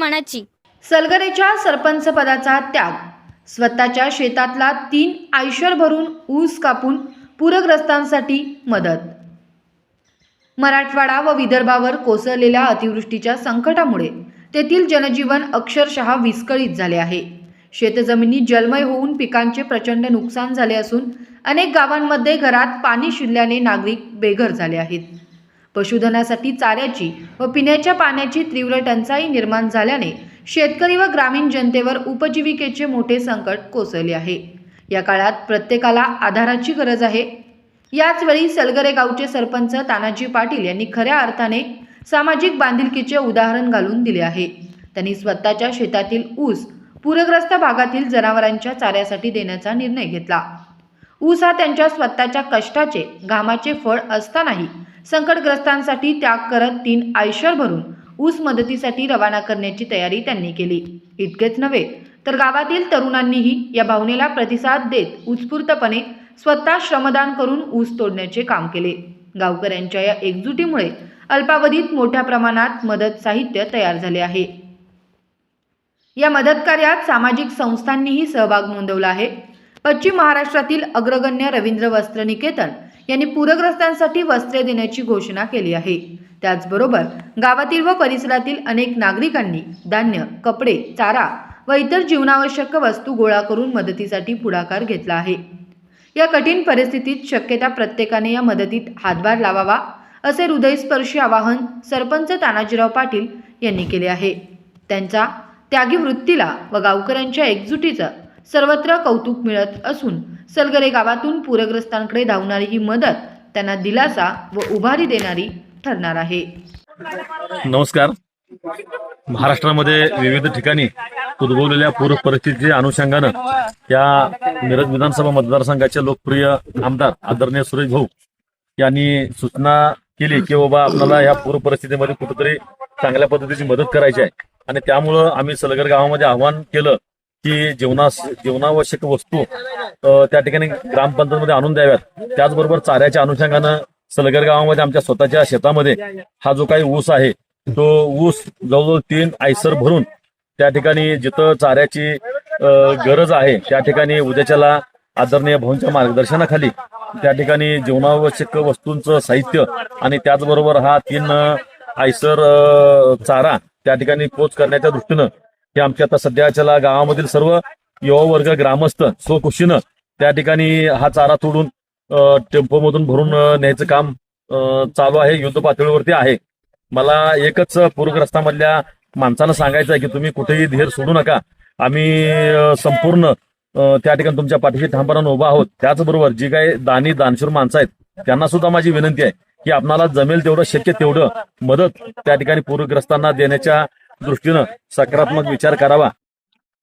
मनाची. सलगरेच्या सरपंच पदाचा त्याग. स्वतःच्या शेतातला तीन आयशर भरून ऊस कापून पूरग्रस्तांसाठी मदत. मराठवाडा व विदर्भावर कोसळलेल्या अतिवृष्टीच्या संकटामुळे तेथील जनजीवन अक्षरशः विस्कळीत झाले आहे. शेतजमिनी जलमय होऊन पिकांचे प्रचंड नुकसान झाले असून अनेक गावांमध्ये घरात पाणी शिरल्याने नागरिक बेघर झाले आहेत. पशुधनासाठी चाऱ्याची व पिण्याच्या पाण्याची तीव्र टंचाई निर्माण झाल्याने शेतकरी व ग्रामीण जनतेवर उपजीविकेचे मोठे संकट कोसळले आहे. या काळात प्रत्येकाला आधाराची गरज आहे. याचवेळी सलगरे गावचे सरपंच तानाजी पाटील यांनी खऱ्या अर्थाने सामाजिक बांधिलकीचे उदाहरण घालून दिले आहे. त्यांनी स्वतःच्या शेतातील ऊस पूरग्रस्त भागातील जनावरांच्या चाऱ्यासाठी देण्याचा निर्णय घेतला. ऊस हा त्यांच्या स्वतःच्या कष्टाचे घामाचे फळ असतानाही संकटग्रस्तांसाठी त्याग करत तीन आयशर भरून ऊस मदतीसाठी रवाना करण्याची तयारी त्यांनी केली. इतकेच नव्हे तर गावातील तरुणांनीही या भावनेला प्रतिसाद देत उत्स्फूर्तपणे स्वतः श्रमदान करून ऊस तोडण्याचे काम केले. गावकऱ्यांच्या या एकजुटीमुळे अल्पावधीत मोठ्या प्रमाणात मदत साहित्य तयार झाले आहे. या मदत कार्यात सामाजिक संस्थांनीही सहभाग नोंदवला आहे. पश्चिम महाराष्ट्रातील अग्रगण्य रवींद्र वस्त्र निकेतन यांनी पूरग्रस्तांसाठी वस्त्रे देण्याची घोषणा केली आहे. त्याचबरोबर गावातील व परिसरातील अनेक नागरिकांनी धान्य कपडे चारा व इतर जीवनावश्यक वस्तू गोळा करून मदतीसाठी पुढाकार घेतला आहे. या कठीण परिस्थितीत शक्यता प्रत्येकाने या मदतीत हातभार लावावा असे हृदयस्पर्शी आवाहन सरपंच तानाजीराव पाटील यांनी केले आहे. त्यांचा त्यागी वृत्तीला व गावकऱ्यांच्या एकजुटीचं सर्वत्र कौतुक मिळत असून सलगरे गावातून पूरग्रस्तांकडे धावणारी ही मदत त्यांना दिलासा व उभारी देणारी ठरणार आहे. नमस्कार. महाराष्ट्रामध्ये विविध ठिकाणी उद्भवलेल्या पूर परिस्थितीच्या अनुषंगानं या मिरज विधानसभा मतदारसंघाचे लोकप्रिय आमदार आदरणीय सुरेश भाऊ यांनी सूचना केली की बाबा आपल्याला या पूर परिस्थितीमध्ये कुठेतरी चांगल्या पद्धतीची मदत करायची आहे. आणि त्यामुळं आम्ही सलगर गावामध्ये आव्हान केलं की जीवनास जीवनावश्यक वस्तू त्या ठिकाणी ग्रामपंचायतमध्ये आणून द्याव्यात. त्याचबरोबर चाऱ्याच्या अनुषंगानं सलगर गावामध्ये आमच्या स्वतःच्या शेतामध्ये हा जो काही ऊस आहे तो ऊस जवळजवळ तीन आयसर भरून त्या ठिकाणी जिथं चाऱ्याची गरज आहे त्या ठिकाणी उद्याच्याला आदरणीय भाऊंच्या मार्गदर्शनाखाली त्या ठिकाणी जीवनावश्यक वस्तूंचं साहित्य आणि त्याचबरोबर हा तीन आयसर चारा त्या ठिकाणी पोच करण्याच्या दृष्टीनं हे आमच्या आता सध्याच्याला गावामधील सर्व युवा वर्ग ग्रामस्थ स्वखुशीनं त्या ठिकाणी हा चारा तोडून टेम्पोमधून भरून न्यायचं काम चालू आहे युद्ध पातळीवरती आहे. मला एकच पूरग्रस्तामधल्या माणसानं सांगायचं आहे की तुम्ही कुठेही धीर सोडू नका. आम्ही संपूर्ण त्या ठिकाणी तुमच्या पाठीशी ठामपणानं उभा आहोत. त्याचबरोबर जी काही दानी दानशूर माणसं आहेत त्यांना सुद्धा माझी विनंती आहे की आपणाला जमेल तेवढं शक्य तेवढं मदत त्या ठिकाणी पूरग्रस्तांना देण्याच्या दृष्टीनं सकारात्मक विचार करावा.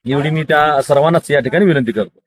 एवढी मी त्या सर्वांनाच या ठिकाणी विनंती करतो.